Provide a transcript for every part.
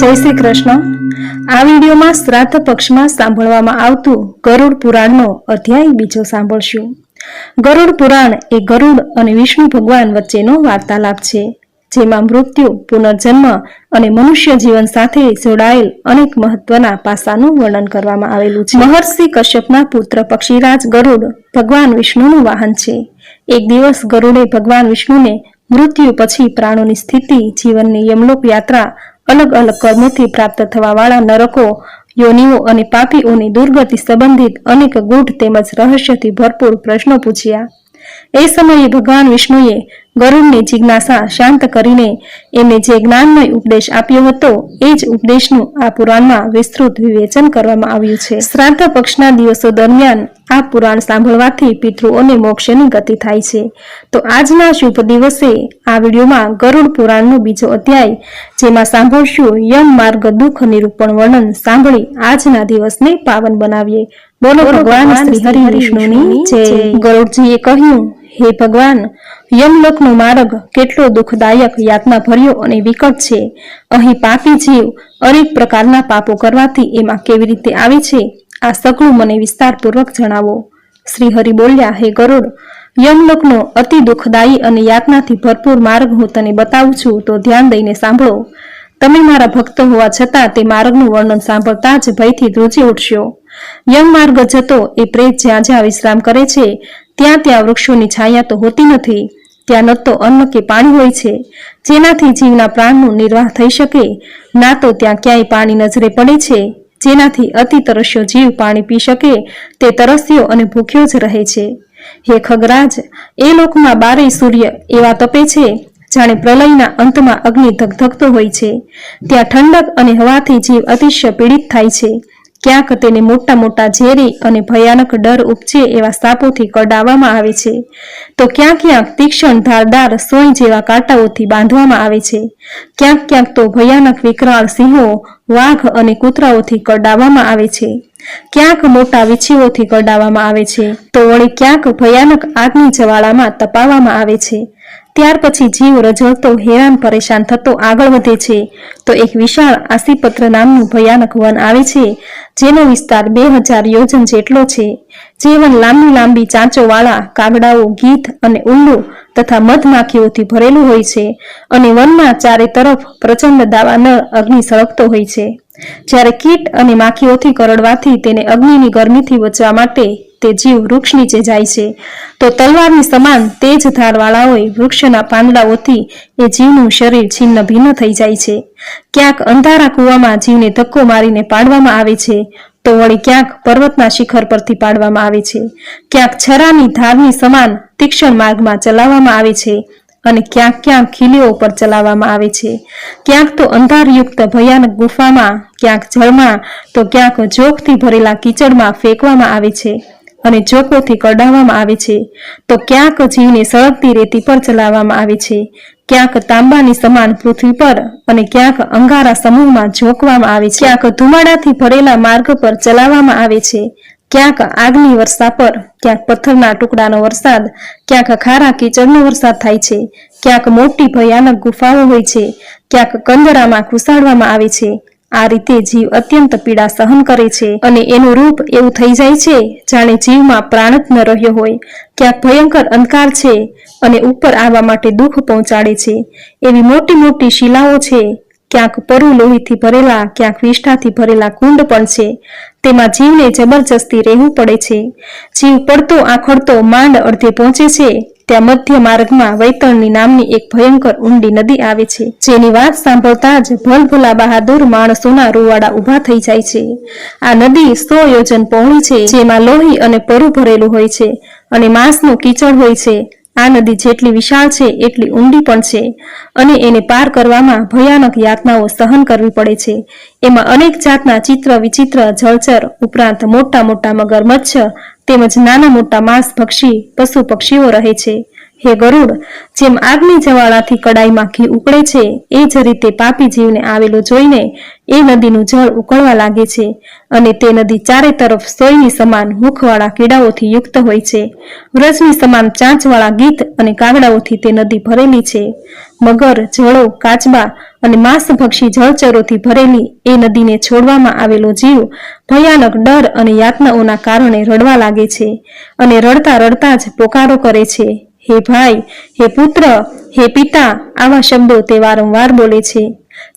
જય શ્રી કૃષ્ણ. આ વિડીયોમાં શ્રાદ્ધ પક્ષમાં સાંભળવામાં આવતું ગરુડ પુરાણનો અધ્યાય બીજો સાંભળશું. ગરુડ પુરાણ એ ગરુડ અને વિષ્ણુ ભગવાન વચ્ચેનો વાર્તાલાપ છે, જેમાં મૃત્યુ, પુનર્જન્મ અને મનુષ્ય જીવન સાથે જોડાયેલ અનેક મહત્વના પાસાનું વર્ણન કરવામાં આવેલું છે. મહર્ષિ કશ્યપના પુત્ર પક્ષીરાજ ગરુડ ભગવાન વિષ્ણુનું વાહન છે. એક દિવસ ગરુડે ભગવાન વિષ્ણુને મૃત્યુ પછી પ્રાણોની સ્થિતિ, જીવનની યમલોક યાત્રા અલગ અલગ કર્મોથી પ્રાપ્ત થવાવાળા નરકો, યોનિઓ અને પાપીઓની દુર્ગતિ સંબંધિત અનેક ગૂઢ તેમજ રહસ્યથી ભરપૂર પ્રશ્નો પૂછ્યા. એ સમયે ભગવાન વિષ્ણુએ ગરુડની જિજ્ઞાસા શાંત કરીને એમને જે જ્ઞાનમય ઉપદેશ આપ્યો હતો, એ જ ઉપદેશનું આ પુરાણમાં વિસ્તૃત વિવેચન કરવામાં આવ્યું છે. શ્રાદ્ધ પક્ષના દિવસો દરમિયાન આ પુરાણ સાંભળવાથી પિતૃઓને મોક્ષની ગતિ થાય છે. તો આજના શુભ દિવસે આ વિડીયોમાં ગરુડ પુરાણનો બીજો અધ્યાય, જેમાં સાંભળશું યમ માર્ગ દુઃખ નિરૂપણ વર્ણન, સાંભળી આજના દિવસને પાવન બનાવીએ. બોલો ભગવાન શ્રી હરિ વિષ્ણુની જય. ગરુડજીએ કહ્યું હે ભગવાન, યમલોકનો માર્ગ કેટલો દુઃખદાયક યાતના ભર્યો અને વિકટ છે. અહીં પાપી જીવ અનેક પ્રકારના પાપો કરવાથી એમાં કેવી રીતે આવે છે, આ સગળું મને વિસ્તારપૂર્વક જણાવો. શ્રી હરિ બોલ્યા, હે ગરુડ, યમલોકનો અતિ દુઃખદાયી અને યાતનાથી ભરપૂર માર્ગ હું તને બતાવું છું, તો ધ્યાન દઈને સાંભળો. તમે મારા ભક્ત હોવા છતાં તે માર્ગનું વર્ણન સાંભળતા જ ભયથી ધ્રુજી ઉઠશો. યમ માર્ગ જતો એ પ્રેત જ્યાં જ્યાં વિશ્રામ કરે છે ત્યાં ત્યાં વૃક્ષોની છાયા તો હોતી નથી. ત્યાં ન તો અન્ન કે પાણી હોય છે. જેનાથી જીવના પ્રાણનું નિર્વાહ થઈ શકે. ના તો ત્યાં ક્યાંય પાણી નજરે પડે છે. જેનાથી અતિ તરસ્યો જીવ પાણી પી શકે. તે તરસ્યો અને ભૂખ્યો જ રહે છે. હે ખગરાજ, એ લોકમાં બારેય સૂર્ય એવા તપે છે, જાણે પ્રલયના અંતમાં અગ્નિ ધગધગતો હોય છે. ત્યાં ઠંડક અને હવાથી જીવ અતિશય પીડિત થાય છે. ક્યાંક તેને મોટા મોટા ઝેરી અને ભયાનક ડર ઉપજે એવા સાપોથી કડાવવામાં આવે છે. તો ક્યાંક ક્યાંક તીક્ષ્ણ ધારદાર સોય જેવા કાંટાઓથી બાંધવામાં આવે છે. ક્યાંક ક્યાંક તો ભયાનક વિકરાળ સિંહો, વાઘ અને કૂતરાઓથી કડાવવામાં આવે છે. ક્યાંક મોટા વીછીઓથી કડાવવામાં આવે છે, તો વળી ક્યાંક ભયાનક આગની જવાળામાં તપાવવામાં આવે છે. ત્યાર પછી જીવ રજળતો હેરાન, પરેશાન થતો આગળ વધે છે. તો એક વિશાળ આસીપત્ર નામનું ભયાનક વન આવે છે, જેનો વિસ્તાર બે હજાર યોજન જેટલો છે. જે વન લાંબી લાંબી ચાંચોવાળા, કાગડાઓ, ગીધ અને ઉલ્લુ તથા મધમાખીઓથી ભરેલું હોય છે અને વનમાં ચારે તરફ પ્રચંડ દાવાનળ અગ્નિ સળગતો હોય છે. જ્યારે કીટ અને માખીઓથી કરડવાથી તેને અગ્નિની ગરમીથી બચવા માટે તે જીવ વૃક્ષ નીચે જાય છે. તો તલવારની સમાન તેજ ધારવાળાઓએ વૃક્ષના પાંદડાઓથી એ જીવનું શરીર છિન્ન ભિન્ન થઈ જાય છે. ક્યાંક અંધારા કૂવામાં જીવને ધક્કો મારીને પાડવામાં આવે છે. તો વળી ક્યાંક પર્વતના શિખર પરથી પાડવામાં આવે છે. ક્યાંક છરાની ધારની સમાન તીક્ષ્ણ માર્ગમાં ચલાવવામાં આવે છે અને ક્યાંક ક્યાંક ખીલીઓ પર ચલાવવામાં આવે છે. ક્યાંક તો અંધારયુક્ત ભયાનક ગુફામાં, ક્યાંક જળમાં, તો ક્યાંક જોખથી ભરેલા કીચડમાં ફેંકવામાં આવે છે અને જોકોથી કડાવવામાં આવે છે. તો ક્યાંક જીવને સળગતી રેતી પર ચલાવવામાં આવે છે. ક્યાંક તાંબાની સમાન પૃથ્વી પર અને ક્યાંક અંગારા સમૂહમાં ઝોકવામાં આવે છે. ક્યાંક ધુમાડાથી ભરેલા માર્ગ પર ચલાવવામાં આવે છે. ક્યાંક આગની વર્ષા પર, ક્યાંક પથ્થરના ટુકડાનો વરસાદ, ક્યાંક ખારા કીચડનો વરસાદ થાય છે. ક્યાંક મોટી ભયાનક ગુફાઓ હોય છે. ક્યાંક કંદરામાં ઘુસાડવામાં આવે છે. આ રીતે જીવ અત્યંત પીડા સહન કરે છે અને એનું રૂપ એવું થઈ જાય છે જાણે જીવમાં પ્રાણ જ ન રહ્યો હોય. ક્યાંક ભયંકર અંધકાર છે અને ઉપર આવવા માટે દુઃખ પહોંચાડે છે. એવી મોટી મોટી શિલાઓ છે. ક્યાંક પરુ લોહીથી ભરેલા, ક્યાંક વિષ્ઠાથી ભરેલા કુંડ પણ છે. તેમાં જીવને જબરજસ્તી રહેવું પડે છે. જીવ પડતો આખડતો માંડ અડધે પહોંચે છે. ત્યાં મધ્ય માર્ગમાં વૈતરણી નામની એક ભયંકર ઊંડી નદી આવે છે. જેની વાત સાંભળતા જ ભલભલા બહાદુર માણસોના રૂવાડા ઊભા થઈ જાય છે. આ નદી સો યોજન પહોળી છે, જેમાં લોહી અને પરુ ભરેલું હોય છે અને માંસનું કીચડ હોય છે. આ નદી જેટલી વિશાળ છે, એટલી ઊંડી પણ છે અને એને પાર કરવામાં ભયાનક યાતનાઓ સહન કરવી પડે છે. એમાં અનેક જાતના ચિત્ર, વિચિત્ર જળચર ઉપરાંત મોટા મોટા મગરમચ્છ તેમજ નાના મોટા માંસ ભક્ષી પશુ પક્ષીઓ રહે છે. હે ગરુડ, જેમ આગની જવાળાથી કડાઈમાં ઘી ઉકળે છે, એ જ રીતે પાપી જીવને આવેલો જોઈને એ નદીનું જળ ઉકળવા લાગે છે અને તે નદી ચારે તરફ સોયની સમાન મુખવાળા કીડાઓથી યુક્ત હોય છે. વ્રજની સમાન ચાંચવાળા ગીત અને કાગડાઓથી તે નદી ભરેલી છે. મગર, જળો, કાચબા અને માંસભક્ષી જળચરોથી ભરેલી એ નદીને છોડવામાં આવેલો જીવ ભયાનક ડર અને યાતનાઓના કારણે રડવા લાગે છે અને રડતા રડતા જ પોકારો કરે છે. હે ભાઈ, હે પુત્ર, હે પિતા, આવા શબ્દો તે વારંવાર બોલે છે.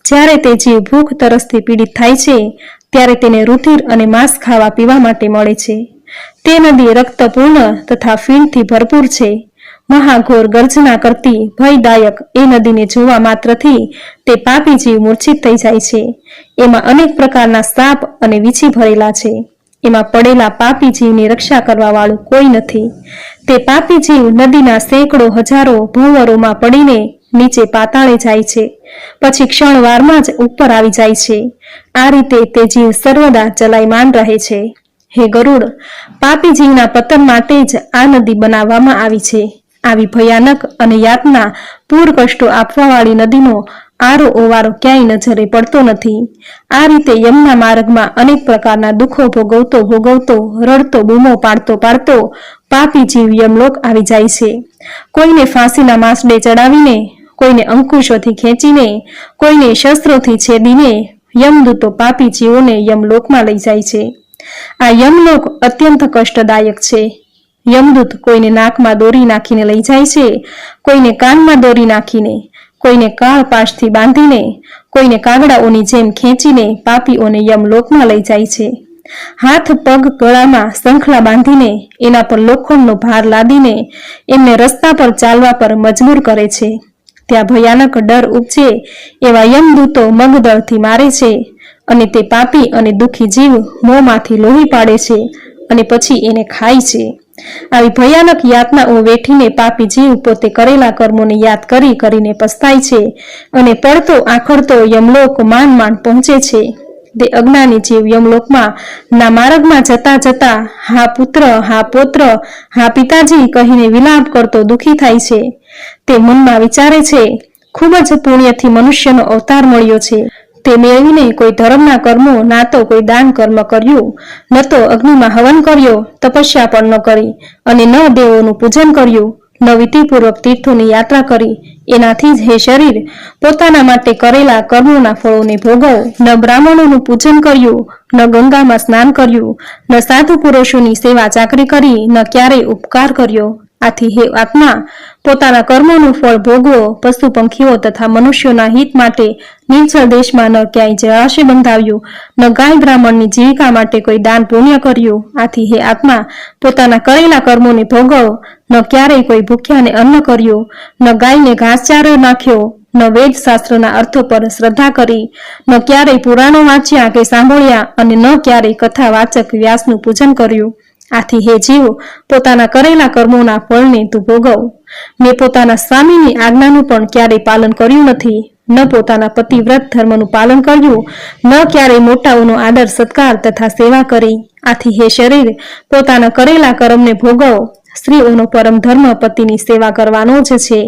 જ્યારે તે જીવ ભૂખ તરસથી પીડિત થાય છે, ત્યારે તેને રુધિર અને માંસ ખાવા પીવા માટે મળે છે. તે નદી રક્તપૂર્ણ તથા ફીણથી ભરપૂર છે. મહાઘોર ગર્જના કરતી ભયદાયક એ નદીને જોવા માત્રથી તે પાપી જીવ મૂર્છિત થઈ જાય છે. એમાં અનેક પ્રકારના સાપ અને વીછી ભરેલા છે. એમાં પડેલા પાપી જીવની રક્ષા કરવા વાળું કોઈ નથી. તે પાપી જીવ નદીના સેંકડો હજારો ભૂવરોમાં પડીને નીચે પાતાળે જાય છે. પછી ક્ષણવારમાં જ ઉપર આવી જાય છે. આ રીતે તે જીવ સર્વદા ચલાયમાન રહે છે. હે ગરુડ પાપી જીવના પતન માટે જ આ નદી બનાવવામાં આવી છે. આવી ભયાનક અને યાતના પૂર કષ્ટો આપવાવાળી નદીનો આરો ઓવારો ક્યાંય નજરે પડતો નથી. આ રીતે યમના માર્ગમાં અનેક પ્રકારના દુઃખો ભોગવતો ભોગવતો, રડતો, બૂમો પાડતો પાડતો પાપી જીવ યમલોક આવી જાય છે. કોઈને ફાંસીના માસડે ચડાવીને, કોઈને અંકુશોથી ખેંચીને, કોઈને શસ્ત્રોથી છેદીને યમદૂતો પાપી જીવોને યમલોકમાં લઈ જાય છે. આ યમલોક અત્યંત કષ્ટદાયક છે. યમદૂત કોઈને નાકમાં દોરી નાખીને લઈ જાય છે, કોઈને કાનમાં દોરી નાખીને કોઈને કાળ પાશથી બાંધીને, કોઈને કાગડાઓની જેમ ખેંચીને પાપીઓને યમલોકમાં લઈ જાય છે. હાથ, પગ, ગળામાં શંખલા બાંધીને, એના પર લોખંડનો ભાર લાદીને, એમને રસ્તા પર ચાલવા પર મજબૂર કરે છે. ત્યાં ભયાનક ડર ઉપજે, એવા યમદૂતો મગદળથી મારે છે અને તે પાપી અને દુઃખી જીવ મોંમાંથી લોહી પાડે છે અને પછી એને ખાય છે. આવી ભયાનક યાતનાઓ વેઠીને પાપી જીવ પોતે કરેલા કર્મોને યાદ કરી કરીને પસ્તાય છે અને પડતો આખડતો યમલોક માંડ માંડ પહોંચે છે. તે અજ્ઞાની જીવ યમલોકમાં ના માર્ગમાં જતા જતા હા પુત્ર, હા પૌત્ર, હા પિતાજી કહીને વિલાપ કરતો દુઃખી થાય છે. તે મનમાં વિચારે છે, ખૂબ જ પુણ્યથી મનુષ્યનો અવતાર મળ્યો છે. તે મેળવીને કોઈ ધર્મના કર્મો, ના તો કોઈ દાન કર્મ કર્યું, ન તો અગ્નિમાં હવન કર્યો, તપસ્યા પણ ન કરી, અને ન દેવોનું પૂજન કર્યું, ન વિધિપૂર્વક તીર્થોની યાત્રા કરી. એનાથી જ હે શરીર, પોતાના માટે કરેલા કર્મોના ફળોને ભોગવ, ન બ્રાહ્મણોનું પૂજન કર્યું, ન ગંગામાં સ્નાન કર્યું, ન સાધુ પુરુષોની સેવા ચાકરી કરી, ન ક્યારેય ઉપકાર કર્યો. આથી હે આત્મા પોતાના કર્મોનું ફળ ભોગવો, પશુ પંખીઓ તથા મનુષ્યોના હિત માટે નિર્જળ દેશમાં ન ક્યાંય જળાશય બંધાવ્યું, ન ગાય બ્રાહ્મણની જીવિકા માટે કોઈ દાન પુણ્ય કર્યું, આથી હે આત્મા, પોતાના કરેલા કર્મોને ભોગવ, ન ક્યારેય કોઈ ભૂખ્યાને અન્ન કર્યું, ન ગાયને ઘાસચારો નાખ્યો, ન વેદ શાસ્ત્રના અર્થો પર શ્રદ્ધા કરી, ન ક્યારેય પુરાણો વાંચ્યા કે સાંભળ્યા અને ન ક્યારેય કથા વાચક વ્યાસનું પૂજન કર્યું. આથી હે જીવો, પોતાના કરેલા કર્મોના ફળને તું ભોગવ. મેં પોતાના સ્વામીની આજ્ઞાનું પણ ક્યારેય પાલન કર્યું નથી. ન પોતાના પતિવ્રત ધર્મનું પાલન કર્યું, ન ક્યારેય મોટાઓનો આદર, સત્કાર તથા સેવા કરી. આથી હે શરીર, પોતાના કરેલા કર્મને ભોગવ. સ્ત્રીઓનો પરમ ધર્મ પતિની સેવા કરવાનો જ છે.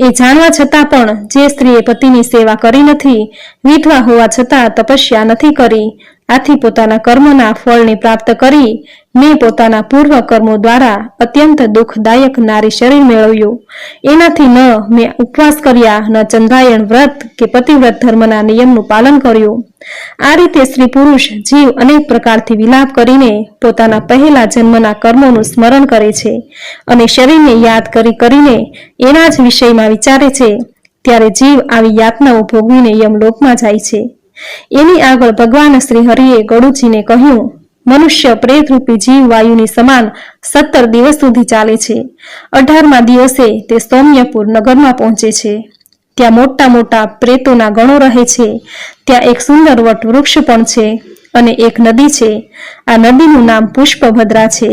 એ જાણવા છતાં પણ જે સ્ત્રીએ પતિની સેવા કરી નથી, વિધવા હોવા છતાં તપસ્યા નથી કરી. આથી પોતાના કર્મના ફળને પ્રાપ્ત કરી મેં પોતાના પૂર્વ કર્મો દ્વારા અત્યંત દુઃખદાયક નારી શરીર મેળવ્યું. એનાથી ન મેં ઉપવાસ કર્યા, ન ચંદ્રાયણ વ્રત કે પતિવ્રત ધર્મના નિયમનું પાલન કર્યું. આ રીતે સ્ત્રી પુરુષ જીવ અનેક પ્રકારથી વિલાપ કરીને પોતાના પહેલા જન્મના કર્મોનું સ્મરણ કરે છે અને શરીરને યાદ કરી કરીને એના જ વિષયમાં વિચારે છે. ત્યારે જીવ આવી યાતનાઓ ભોગવીને યમલોકમાં જાય છે. એની આગળ ભગવાન શ્રી હરિએ ગળુજીને કહ્યું, મનુષ્ય પ્રેતરૂપી જીવ વાયુની સમાન સત્તર દિવસ સુધી ચાલે છે. અઢારમા દિવસે તે સૌમ્યપુર નગરમાં પહોંચે છે. ત્યાં મોટા મોટા પ્રેતોના ગણો રહે છે. ત્યાં એક સુંદર વટ વૃક્ષ પણ છે અને એક નદી છે. આ નદીનું નામ પુષ્પભદ્રા છે.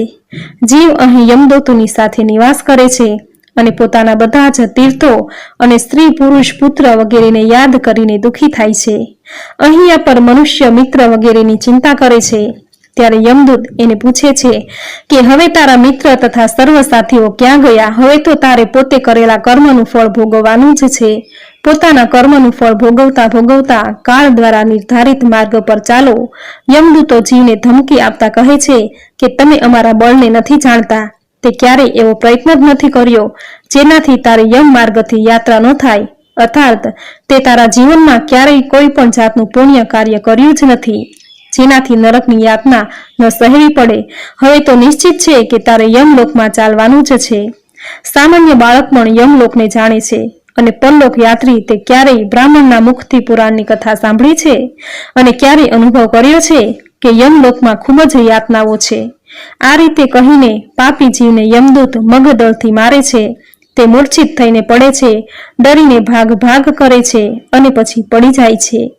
જીવ અહીં યમદોતુની સાથે નિવાસ કરે છે. અને પોતાના બધા જ તીર્થો અને સ્ત્રી, પુરુષ, પુત્ર વગેરેને યાદ કરીને દુઃખી થાય છે. અહીંયા પર મનુષ્ય મિત્ર વગેરેની ચિંતા કરે છે. ત્યારે યમદૂત એને પૂછે છે કે, હવે તારા મિત્ર તથા સર્વ સાથીઓ ક્યાં ગયા? હવે તો તારે પોતે કરેલા કર્મનું ફળ ભોગવવાનું જ છે. પોતાના કર્મનું ફળ ભોગવતા ભોગવતા કાળ દ્વારા નિર્ધારિત માર્ગ પર ચાલો. યમદૂતો જીવને ધમકી આપતા કહે છે કે, તમે અમારા બળને નથી જાણતા. તે ક્યારેય એવો પ્રયત્ન જ નથી કર્યો, જેનાથી તારે યમ માર્ગથી યાત્રા ન થાય. અર્થાત, તે તારા જીવનમાં ક્યારેય કોઈ પણ જાતનું પુણ્ય કાર્ય કર્યું જ નથી. જેનાથી નરકની યાતના ન સહેવી પડે. હવે તો નિશ્ચિત છે કે તારે યમલોકમાં ચાલવાનું જ છે. સામાન્ય બાળક પણ યમલોકને જાણે છે, અને પરલોક યાત્રી તે ક્યારેય બ્રાહ્મણના મુખથી પુરાણની કથા સાંભળી છે? અને ક્યારેય અનુભવ કર્યો છે કે યમલોકમાં ખૂબ જ યાતનાઓ છે? આ રીતે કહીને પાપી જીવને યમદૂત મગદળથી મારે છે. તે મૂર્છિત થઈને પડે છે, ડરીને ભાગ ભાગ કરે છે અને પછી પડી જાય છે.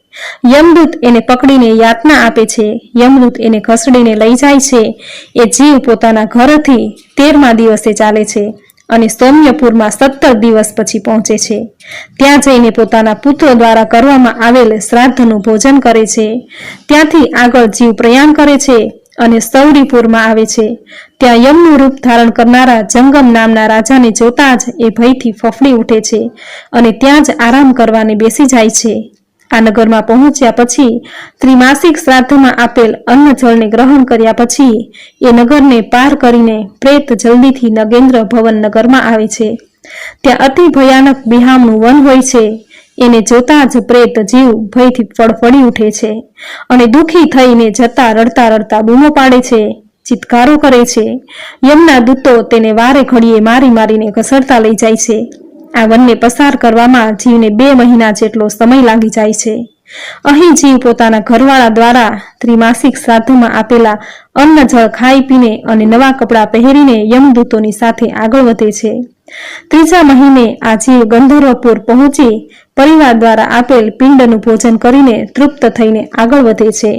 યમદૂત એને પકડીને યાતના આપે છે, યમદૂત એને ઘસડીને લઈ જાય છે. એ જીવ પોતાના ઘરથી તેરમા દિવસે ચાલે છે અને સૌમ્યપુરમાં સત્તર દિવસ પછી પહોંચે છે. ત્યાં જઈને પોતાના પુત્રો દ્વારા કરવામાં આવેલ શ્રાદ્ધનું ભોજન કરે છે. ત્યાંથી આગળ જીવ પ્રયાણ કરે છે અને સૌરીપુરમાં આવે છે. ત્યાં યમનું રૂપ ધારણ કરનારા જંગમ નામના રાજાને જોતા જ એ ભયથી ફફડી ઉઠે છે અને ત્યાં જ આરામ કરવાને બેસી જાય છે. આ નગરમાં પહોંચ્યા પછી ત્રિમાસિક શ્રાદ્ધમાં આપેલ અન્ન જળને ગ્રહણ કર્યા પછી એ નગરને પાર કરીને પ્રેત જલ્દીથી નગેન્દ્ર ભવન નગરમાં આવે છે. ત્યાં અતિ ભયાનક બિહામનું વન હોય છે. એને જોતા જ પ્રેત જીવ ભયથી ફળફળી ઉઠે છે અને દુઃખી થઈને જતા રડતા રડતા બૂમો પાડે છે, ચિત્કારો કરે છે. યમના દૂતો તેને વારે ઘડીએ મારી મારીને ઘસડતા લઈ જાય છે. આ વનને પસાર કરવામાં જીવને બે મહિના જેટલો સમય લાગી જાય છે. અહીં જીવ પોતાના ઘરવાળા દ્વારા ત્રિમાસિક શ્રાદ્ધમાં આપેલા અન્ન જળ ખાઈ પીને અને નવા કપડાં પહેરીને યમદૂતોની સાથે આગળ વધે છે. ત્રીજા મહિને આ જીવ ગંધર્વપુર પહોંચી પરિવાર દ્વારા આપેલ પિંડનું ભોજન કરીને તૃપ્ત થઈને આગળ વધે છે.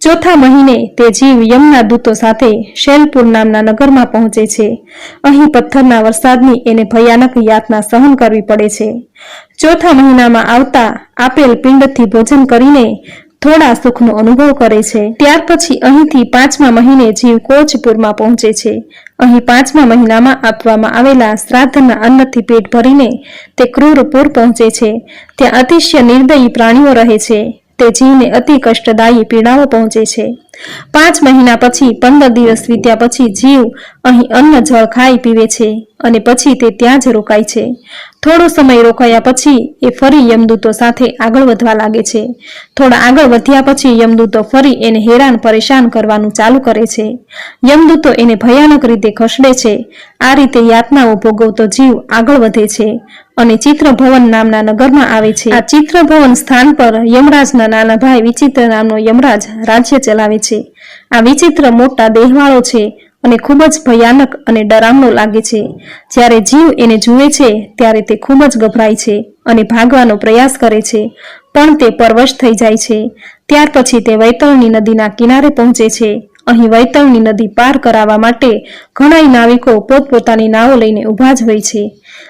ચોથા મહિને તે જીવ યમના દૂતો સાથે શેલપુર નામના નગરમાં પહોંચે છે. અહીં પથ્થરના વરસાદની એને ભયાનક યાતના સહન કરવી પડે છે. ચોથા મહિનામાં આવતા આપેલ પિંડથી ભોજન કરીને થોડા સુખનો અનુભવ કરે છે. ત્યાર પછી અહીંથી પાંચમા મહિને જીવ કોચપુરમાં પહોંચે છે. અહીં પાંચમા મહિનામાં આપવામાં આવેલા શ્રાદ્ધના અન્નથી પેટ ભરીને તે ક્રૂરપુર પહોંચે છે. ત્યાં અતિશય નિર્દયી પ્રાણીઓ રહે છે. તે જીવને અતિ કષ્ટદાયી પીડાઓ પહોંચે છે. પાંચ મહિના પછી, પંદર દિવસ વીત્યા પછી જીવ અહીં અન્ન જળ ખાઈ પીવે છે અને પછી તે ત્યાં જ રોકાય છે. થોડો સમય રોકાયા પછી એ ફરી યમદૂતો સાથે આગળ વધવા લાગે છે. થોડા આગળ વધ્યા પછી યમદૂતો ફરી એને હેરાન પરેશાન કરવાનું ચાલુ કરે છે. યમદૂતો એને ભયાનક રીતે ખસડે છે. આ રીતે યાતનાઓ ભોગવતો જીવ આગળ વધે છે. અને ચિત્રભવન નામના નગરમાં આવે છે. આ ચિત્રભવન સ્થાન પર યમરાજના નાના ભાઈ વિચિત્ર નામનો યમરાજ રાજ્ય ચલાવે છે. આ વિચિત્ર મોટા દેહવાળો છે અને ખૂબ જ ભયાનક અને ડરામણો લાગે છે. જ્યારે જીવ એને જુએ છે, ત્યારે તે ખૂબ જ ગભરાય છે અને ભાગવાનો પ્રયાસ કરે છે. પણ તે પરવશ થઈ જાય છે. ત્યાર પછી તે વૈતરણી નદીના કિનારે પહોંચે છે. અહીં વૈતરણી નદી પાર કરાવવા માટે ઘણાય નાવિકો પોતપોતાની નાવો લઈને ઊભા જ હોય છે.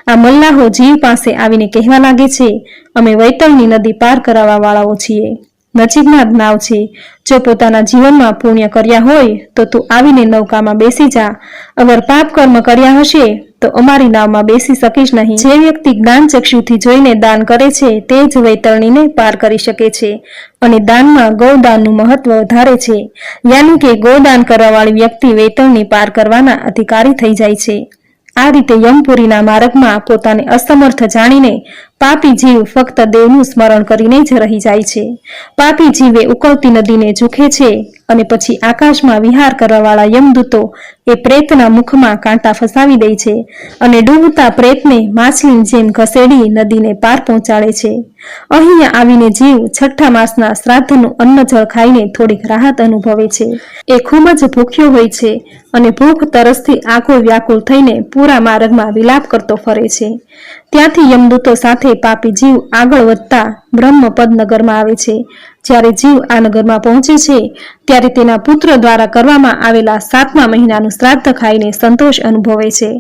આ મલ્લાહો જીવ પાસે આવીને કહેવા લાગે છે, અમે વૈતરણી નદી પાર કરાવવા વાળાઓ છીએ. નજીકના જ નાવ છે. જો પોતાના જીવનમાં પુણ્ય કર્યા હોય, તો તું આવીને નૌકામાં બેસી જા. અગર પાપ કર્મ કર્યા હશે, તો અમારી નાવમાં બેસી શકીશ નહીં. જે વ્યક્તિ જ્ઞાન ચક્ષુથી જોઈને દાન કરે છે, તે જ વૈતરણીને પાર કરી શકે છે અને દાનમાં ગૌદાનનું મહત્વ વધારે છે. યાની કે ગૌદાન કરવાવાળી વ્યક્તિ વૈતરણી પાર કરવાના અધિકારી થઈ જાય છે. આ રીતે યમપુરીના માર્ગમાં પોતાને અસમર્થ જાણીને પાપી જીવ ફક્ત દેવનું સ્મરણ કરીને જ રહી જાય છે. પાપી જીવે ઉકળતી નદીને ઝૂખે છે અને પછી આકાશમાં વિહાર કરવાવાળા યમદૂતો એ પ્રેતના મુખમાં કાંટા ફસાવી દે છે અને ડૂબતા પ્રેતને માછલીની જેમ ઘસેડી નદીને પાર પહોંચાડે છે. અહીંયા આવીને જીવ છઠ્ઠા માસના શ્રાદ્ધનું અન્ન જળ ખાઈને થોડીક રાહત અનુભવે છે. એ ખૂબ જ ભૂખ્યો હોય છે અને ભૂખ તરસથી આંખો વ્યાકુળ થઈને પૂરા માર્ગમાં વિલાપ કરતો ફરે છે. ત્યાંથી યમદૂતો સાથે પાપી જીવ આગળ વધતા બ્રહ્મપદ નગરમાં આવે છે. જ્યારે જીવ આ નગરમાં પહોંચે છે, ત્યારે તેના પુત્ર દ્વારા કરવામાં આવેલા સાતમા મહિનાનું શ્રાદ્ધ ખાઈને સંતોષ અનુભવે છે.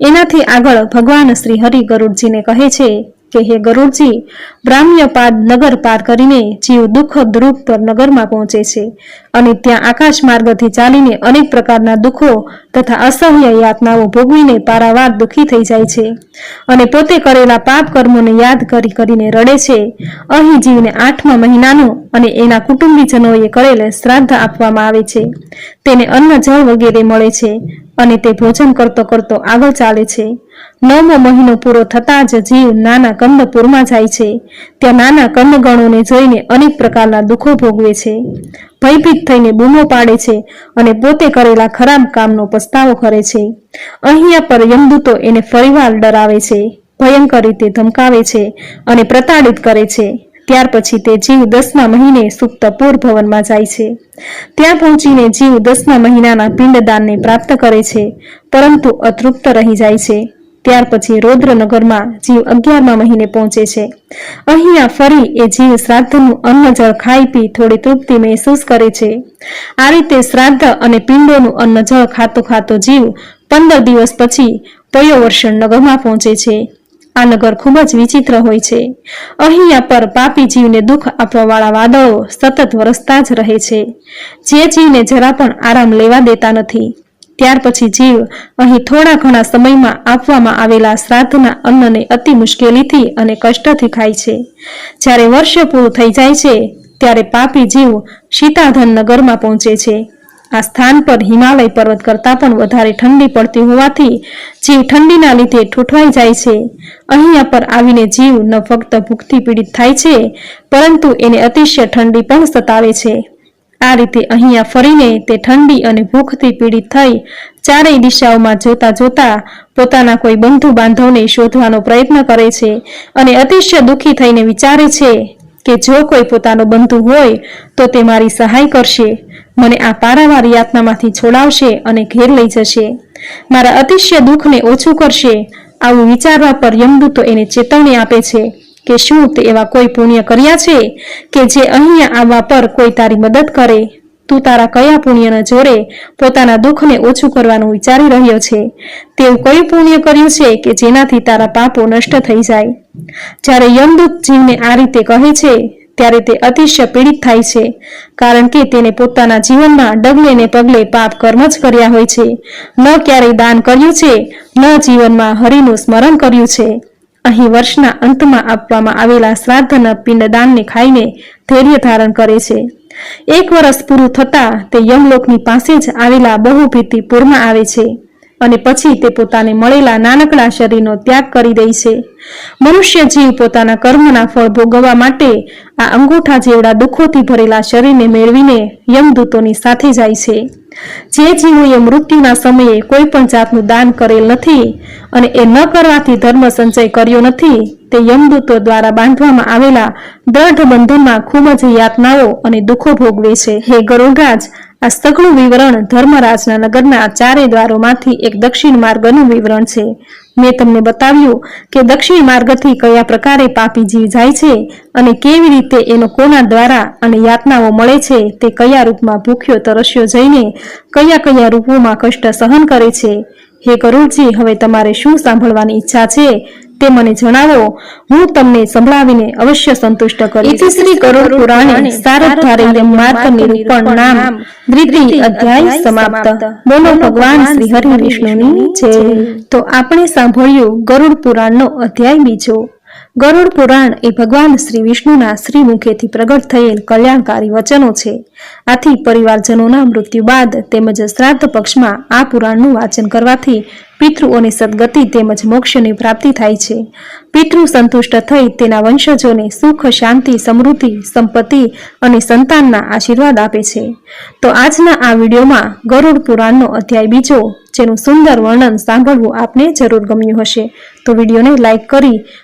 એનાથી આગળ ભગવાન શ્રી હરિ ગરુડજીને કહે છે કે હે ગરુડજી બ્રાહ્મ્યપાદ નગર પાર કરીને જીવ દુઃખ પર નગરમાં પહોંચે છે અને ત્યાં આકાશ માર્ગથી ચાલીને અનેક પ્રકારના દુઃખો તથા અસહ્ય યાતનાઓ ભોગવીને પારાવાર દુઃખી થઈ જાય છે અને પોતે કરેલા પાપ કર્મોને યાદ કરી કરીને રડે છે. અહીં જીવને આઠમા મહિનાનો અને એના કુટુંબીજનોએ કરેલ શ્રાદ્ધ આપવામાં આવે છે. તેને અન્ન જળ વગેરે મળે છે. અને તે ભોજન કરતો કરતો આગળ ચાલે છે. નવમો મહિનો પૂરો થતાં જ જીવ નાના કંદપુરમાં જાય છે. ત્યાં નાના કંદગણોને જોઈને અનેક પ્રકારના દુઃખો ભોગવે છે. ભયભીત થઈને બૂમો પાડે છે અને પોતે કરેલા ખરાબ કામનો પસ્તાવો કરે છે. અહીંયા પર યમદૂતો એને ફરીવાર ડરાવે છે. ભયંકર રીતે ધમકાવે છે અને પ્રતાડિત કરે છે. ત્યાર પછી તે જીવ દસમા મહિને સુપ્ત પૂર ભવનમાં જાય છે. ત્યાં પહોંચીને જીવ દસમા મહિનાના પિંડદાનને પ્રાપ્ત કરે છે, પરંતુ અતૃપ્ત રહી જાય છે. ત્યાર પછી રૌદ્રનગરમાં જીવ અગિયારમા મહિને પહોંચે છે. અહીંયા ફરી એ જીવ શ્રાદ્ધનું અન્ન જળ ખાઈ પી થોડી તૃપ્તિ મહેસૂસ કરે છે. આ રીતે શ્રાદ્ધ અને પિંડોનું અન્ન જળ ખાતો ખાતો જીવ પંદર દિવસ પછી પયોવર્ષણ નગરમાં પહોંચે છે. આ નગર ખૂબ જ વિચિત્ર હોય છે. અહીંયા પર પાપી જીવને દુઃખ આપવાવાળા વાદળો સતત વરસતા જ રહે છે. જે જીવને જરા પણ આરામ લેવા દેતા નથી. ત્યાર પછી જીવ અહીં થોડા ઘણા સમયમાં આપવામાં આવેલા શ્રાદ્ધના અન્નને અતિ મુશ્કેલીથી અને કષ્ટથી ખાય છે. જ્યારે વર્ષ પૂરું થઈ જાય છે, ત્યારે પાપી જીવ સીતાધન નગરમાં પહોંચે છે. આ સ્થાન પર હિમાલય પર્વત કરતાં પણ વધારે ઠંડી પડતી હોવાથી જીવ ઠંડીના લીધે ઠૂઠવાઈ જાય છે. અહીંયા પર આવીને જીવ ન ફક્ત ભૂખથી પીડિત થાય છે, પરંતુ એને અતિશય ઠંડી પણ સતાવે છે. આ રીતે અહીંયા ફરીને તે ઠંડી અને ભૂખથી પીડિત થઈ ચારેય દિશાઓમાં જોતા જોતા પોતાના કોઈ બંધુ બાંધવને શોધવાનો પ્રયત્ન કરે છે અને અતિશય દુઃખી થઈને વિચારે છે કે જો કોઈ પોતાનો બંધુ હોય તો તે મારી સહાય કરશે. મને આ પારાવાર યાતનામાંથી છોડાવશે અને ઘેર લઈ જશે. મારા અતિશય દુઃખને ઓછું કરશે. આવું વિચારવા પર યમદૂતો એને ચેતવણી આપે છે કે શું તે એવા કોઈ પુણ્ય કર્યા છે કે જે અહીંયા આવવા પર કોઈ તારી મદદ કરે? તું તારા કયા પુણ્યના જોરે પોતાના દુઃખને ઓછું કરવાનું વિચારી રહ્યો છે? તેવું કયું પુણ્ય કર્યું છે કે જેનાથી તારા પાપો નષ્ટ થઈ જાય? જ્યારે યમદૂત જીવને આ રીતે કહે છે ત્યારે તે અતિશય પીડિત થાય છે, કારણ કે તેને પોતાના જીવનમાં ડગલે ને પગલે પાપ કર્મ જ કર્યા હોય છે. ન ક્યારેય દાન કર્યું છે, ન જીવનમાં હરિનું સ્મરણ કર્યું છે. અહીં વર્ષના અંતમાં આપવામાં આવેલા શ્રાદ્ધના પિંડદાનને ખાઈને ધૈર્ય ધારણ કરે છે. એક વર્ષ પૂરું થતાં તે યમલોકની પાસે જ આવેલા બહુભીતિ પૂરમાં આવે છે. અને પછી તે પોતાને મળેલા નાનકડા શરીરનો ત્યાગ કરી દે છે. મનુષ્ય જીવ પોતાના કર્મના ફળ ભોગવવા માટે આ અંગૂઠા જેવડા દુઃખોથી ભરેલા શરીરને મેળવીને યમદૂતોની સાથે જાય છે. જે જીવોએ મૃત્યુના સમયે કોઈ પણ જાતનું દાન કરેલ નથી અને એ ન કરવાથી ધર્મ સંચય કર્યો નથી, તે યમદૂતો દ્વારા બાંધવામાં આવેલા દ્રઢ બંધનમાં ખૂબ જ યાતનાઓ અને દુઃખો ભોગવે છે. હે ગરુડરાજ આ વિવરણ ધર્મરાજના નગરના ચારે દ્વારોમાંથી એક દક્ષિણ માર્ગનું વિવરણ છે. મેં તમને બતાવ્યું કે દક્ષિણ માર્ગથી કયા પ્રકારે પાપી જીવ જાય છે અને કેવી રીતે એનો કોના દ્વારા અને યાતનાઓ મળે છે તે કયા રૂપમાં ભૂખ્યો તરસ્યો જઈને કયા કયા રૂપોમાં કષ્ટ સહન કરે છે. હે કરુણજી હવે તમારે શું સાંભળવાની ઈચ્છા છે તે મને જણાવો. હું તમને સંભળાવીને અવશ્ય સંતુષ્ટ કરીશ. શ્રી કરુણ પુરાણે સારધારેય માર્ગ નિરૂપણ નામ દ્વિતીય અધ્યાય સમાપ્ત. બોલો ભગવાન શ્રી હરિ વિષ્ણુની જય. તો આપણે સાંભળ્યું ગરુડ પુરાણનો અધ્યાય બીજો. ગરુડ પુરાણ એ ભગવાન શ્રી વિષ્ણુના શ્રી પ્રગટ થયેલ કલ્યાણકારી વચનો છે. આથી પરિવારજનોના મૃત્યુ બાદ તેમજ શ્રાદ્ધ પક્ષમાં આ પુરાણનું વાંચન કરવાથી પિતૃઓની સદગતિ તેમજ મોક્ષની પ્રાપ્તિ થાય છે. પિતૃ સંતુષ્ટ થઈ તેના વંશજોને સુખ, શાંતિ, સમૃદ્ધિ, સંપત્તિ અને સંતાનના આશીર્વાદ આપે છે. તો આજના આ વિડીયોમાં ગરુડ પુરાણનો અધ્યાય બીજો, જેનું સુંદર વર્ણન સાંભળવું આપને જરૂર ગમ્યું હશે. તો વિડીયોને લાઇક કરી